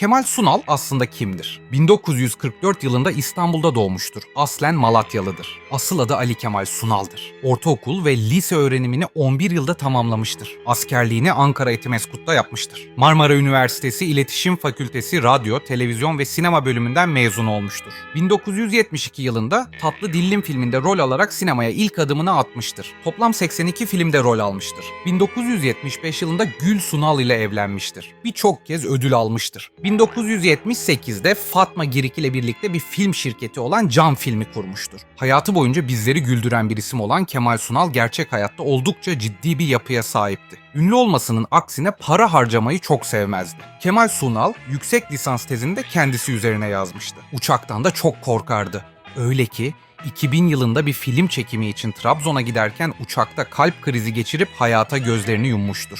Kemal Sunal aslında kimdir? 1944 yılında İstanbul'da doğmuştur. Aslen Malatyalıdır. Asıl adı Ali Kemal Sunal'dır. Ortaokul ve lise öğrenimini 11 yılda tamamlamıştır. Askerliğini Ankara Etimeskut'ta yapmıştır. Marmara Üniversitesi İletişim Fakültesi Radyo, Televizyon ve Sinema bölümünden mezun olmuştur. 1972 yılında Tatlı Dillim filminde rol alarak sinemaya ilk adımını atmıştır. Toplam 82 filmde rol almıştır. 1975 yılında Gül Sunal ile evlenmiştir. Birçok kez ödül almıştır. 1978'de Fatma Girik ile birlikte bir film şirketi olan Cam Filmi kurmuştur. Hayatı boyunca bizleri güldüren bir isim olan Kemal Sunal gerçek hayatta oldukça ciddi bir yapıya sahipti. Ünlü olmasının aksine para harcamayı çok sevmezdi. Kemal Sunal yüksek lisans tezini de kendisi üzerine yazmıştı. Uçaktan da çok korkardı. Öyle ki 2000 yılında bir film çekimi için Trabzon'a giderken uçakta kalp krizi geçirip hayata gözlerini yummuştur.